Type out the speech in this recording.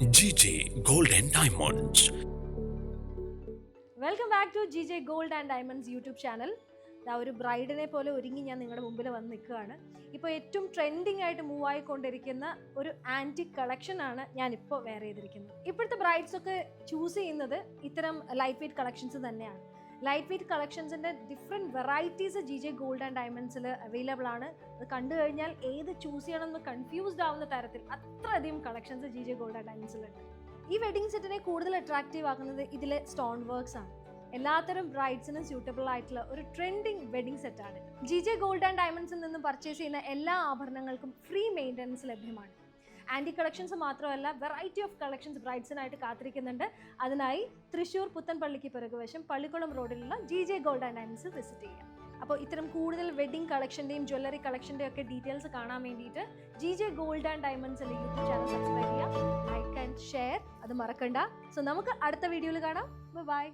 G J gold and diamonds welcome back to G J gold and diamonds YouTube channel ആ ഒരു ബ്രൈഡിനെ പോലെ ഒരുങ്ങി ഞാൻ നിങ്ങളുടെ മുമ്പിൽ വന്ന് നിൽക്കുകയാണ്. ഇപ്പോൾ ഏറ്റവും ട്രെൻഡിങ് ആയിട്ട് മൂവ് ആയിക്കൊണ്ടിരിക്കുന്ന ഒരു ആന്റി കളക്ഷൻ ആണ് ഞാനിപ്പോൾ വെയർ ചെയ്തിരിക്കുന്നത്. ഇപ്പോഴത്തെ ബ്രൈഡ്സ് ഒക്കെ ചൂസ് ചെയ്യുന്നത് ഇത്തരം ലൈറ്റ് വെയ്റ്റ് കളക്ഷൻസ് തന്നെയാണ്. Light weight കളക്ഷൻസിന്റെ different varieties G J gold and ഡയമണ്ട്സിൽ അവൈലബിൾ ആണ്. അത് കണ്ടു കഴിഞ്ഞാൽ ഏത് ചൂസ് ചെയ്യണമെന്ന് കൺഫ്യൂസ്ഡ് ആവുന്ന തരത്തിൽ അത്രയധികം collections G J gold and ഡയമണ്ട്സിലുണ്ട് ഈ വെഡിങ് സെറ്റിനെ കൂടുതൽ അട്രാക്റ്റീവ് ആക്കുന്നത് ഇതിലെ സ്റ്റോൺ വർക്ക്സ് ആണ്. എല്ലാത്തരം ബ്രൈഡ്സിനും സ്യൂട്ടബിൾ ആയിട്ടുള്ള ഒരു ട്രെൻഡിങ് വെഡിങ് സെറ്റാണ് ജി ജെ ഗോൾഡ് ആൻഡ് ഡയമണ്ട്സിൽ നിന്ന് പർച്ചേസ് ചെയ്യുന്ന എല്ലാ ആഭരണങ്ങൾക്കും ഫ്രീ മെയിന്റനൻസ് ലഭ്യമാണ്. ആന്റി കളക്ഷൻസ് മാത്രമല്ല വെറൈറ്റി ഓഫ് കളക്ഷൻസ് ബ്രൈഡ്സിനായിട്ട് കാത്തിരിക്കുന്നുണ്ട്. അതിനായി തൃശ്ശൂർ പുത്തൻപള്ളിക്ക് പിറകുവശം പള്ളിക്കുളം റോഡിലുള്ള G J gold and diamonds visit ചെയ്യാം. അപ്പോൾ ഇത്തരം കൂടുതൽ വെഡിങ് കളക്ഷന്റെയും ജ്വല്ലറി കളക്ഷന്റെയും ഒക്കെ ഡീറ്റെയിൽസ് കാണാൻ വേണ്ടിയിട്ട് ജി ജെ ഗോൾഡ് ആൻഡ് ഡയമണ്ട്സിന്റെ യൂട്യൂബ് ചാനൽ സബ്സ്ക്രൈബ് ചെയ്യാം ലൈക്ക് ആൻഡ് ഷെയർ അത് മറക്കണ്ട. സോ നമുക്ക് അടുത്ത വീഡിയോയിൽ കാണാം. ബൈ